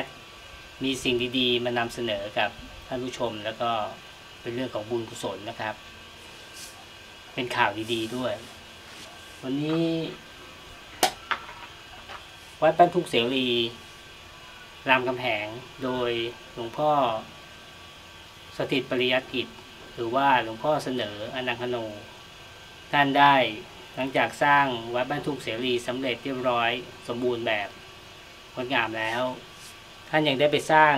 ดมีสิ่งดีๆ มานำเสนอกับท่านผู้ชม แล้วก็เป็นเรื่องของบุญกุศลนะครับ เป็นข่าวดีๆด้วย วันนี้วัดบ้านทุกเสรีรามคำแหงโดยหลวงพ่อสถิตปริยัติกิจ หรือว่าหลวงพ่อเสนออนังคโนท่านได้หลังจากสร้างวัดบ้านทุกเสรีสำเร็จเรียบร้อยสมบูรณ์แบบงดงามแล้ว ท่านยังได้ไปสร้าง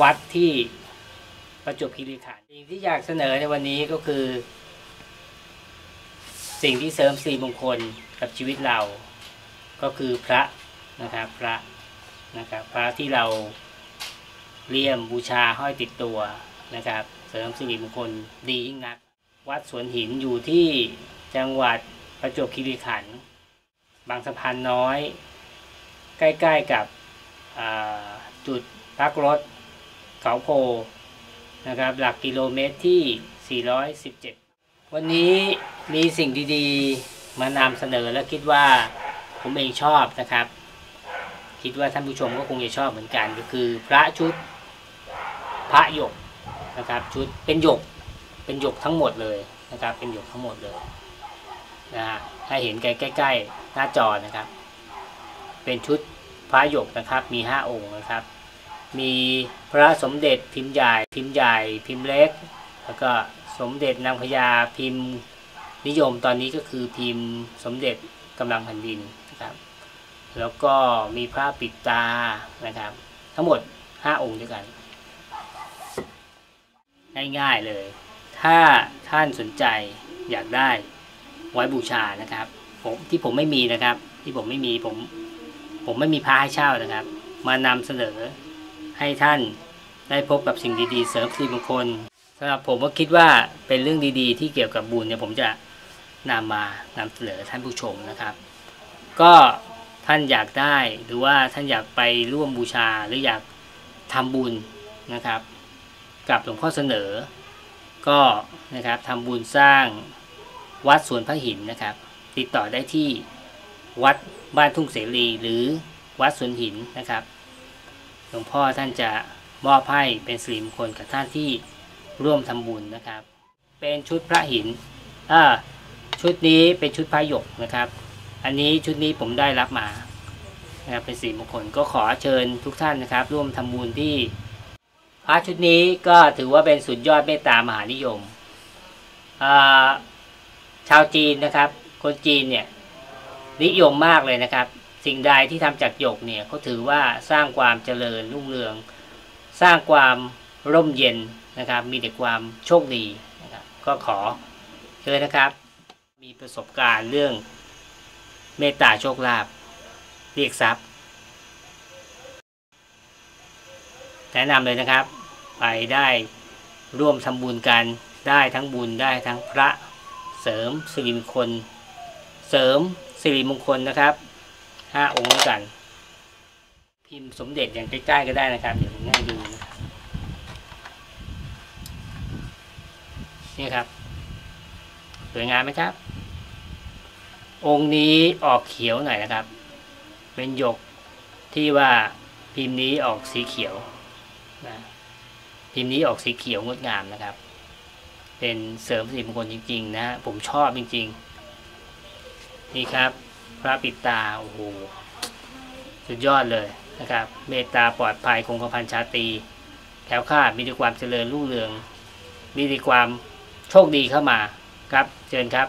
วัดที่ประจวบคีรีขันธ์สิ่งที่อยากเสนอในวันนี้ก็คือ สิ่งที่เสริมสีมงคลกับชีวิตเรา ก็คือพระนะครับพระนะครับพระที่เราเลี่ยมบูชาห้อยติดตัวนะครับ เสริมสิริมงคลดียิ่งนัก วัดสวนหินอยู่ที่จังหวัดประจวบคีรีขันธ์บางสะพานน้อย ใกล้ ๆกับจุดพักรถเขาโพนะครับ หลักกิโลเมตรที่ 417 วันนี้มีสิ่งดีๆ มานำเสนอและคิดว่าผมเองชอบนะครับ คิดว่าท่านผู้ชมก็คงจะชอบเหมือนกัน ก็คือพระชุดพระหยกนะครับ ชุดเป็นหยกเป็นหยกทั้งหมดเลยนะครับ เป็นหยกทั้งหมดเลยนะฮะให้เห็นใกล้ๆหน้าจอนะครับ เป็นชุดพระหยกนะครับมีห้าองค์นะครับ มีพระสมเด็จพิมพ์ใหญ่พิมพ์ใหญ่พิมพ์เล็ก แล้วก็สมเด็จนางพญาพิมพ์นิยมตอนนี้ก็คือพิมพ์สมเด็จกำลังแผ่นดินนะครับ แล้วก็มีพระปิดตานะครับ ทั้งหมด 5 องค์ด้วยกัน ง่ายๆเลย ถ้าท่านสนใจอยากได้ไว้บูชานะครับผมที่ผมไม่มีนะครับ ที่ผมไม่มีผม ผมไม่มีพระให้เช่านะครับ มานำเสนอให้ท่านได้พบกับสิ่งดีๆ เสริมสิริมงคลสำหรับผมก็คิดว่าเป็นเรื่องดีๆ ที่เกี่ยวกับบุญเนี่ยผมจะนำมานำเสนอท่านผู้ชมนะครับ ก็ท่านอยากได้หรือว่าท่านอยากไปร่วมบูชาหรืออยากทำบุญนะครับ กับหลวงพ่อเสนอ ก็นะครับทำบุญสร้างวัดสวนพระหินนะครับ ติดต่อได้ที่ วัดบ้านทุ่งเสรีหรือวัดสวนหินนะครับ หลวงพ่อท่านจะมอบให้เป็นสิริมงคลกับท่านที่ร่วมทำบุญนะครับ เป็นชุดพระหินอ่าชุดนี้เป็นชุดพระหยกนะครับ อันนี้ชุดนี้ผมได้รับมานะครับเป็นสีมงคลก็ขอเชิญทุกท่านนะครับ ร่วมทำบุญที่พระชุดนี้ก็ถือว่าเป็นสุดยอดเมตตามหานิยมอ่าชาวจีนนะครับ คนจีนเนี่ย นิยมมากเลยนะครับ สิ่งใดที่ทำจากหยกเนี่ยเขาถือว่าสร้างความเจริญรุ่งเรือง สร้างความร่มเย็นนะครับ มีแต่ความโชคดีนะครับก็ขอเชิญนะครับ มีประสบการณ์เรื่องเมตตาโชคลาภเรียกทรัพย์แนะนำเลยนะครับ ไปได้ร่วมทำบุญกันได้ทั้งบุญได้ทั้งพระเสริมสิริมงคลเสริม สิริมงคลนะครับห้าองค์ด้วยกัน พิมพ์สมเด็จอย่างใกล้ๆก็ได้นะครับ เดี๋ยวผมให้ดูนะครับนี่ครับสวยงามไหมครับ องค์นี้ออกเขียวหน่อยนะครับ เป็นหยกที่ว่าพิมพ์นี้ออกสีเขียวนะพิมพ์นี้ออกสีเขียวงดงามนะครับ เป็นเสริมสิริมงคลจริง ๆ นะผมชอบจริง ๆ นี่ครับ พระปิตาโอ้โหสุดยอดเลยนะครับ เมตตาปลอดภัยคงกระพันชาตีแถวข้ามีแต่ความเจริญรุ่งเรือง มีแต่ความโชคดีเข้ามาครับ เชิญครับ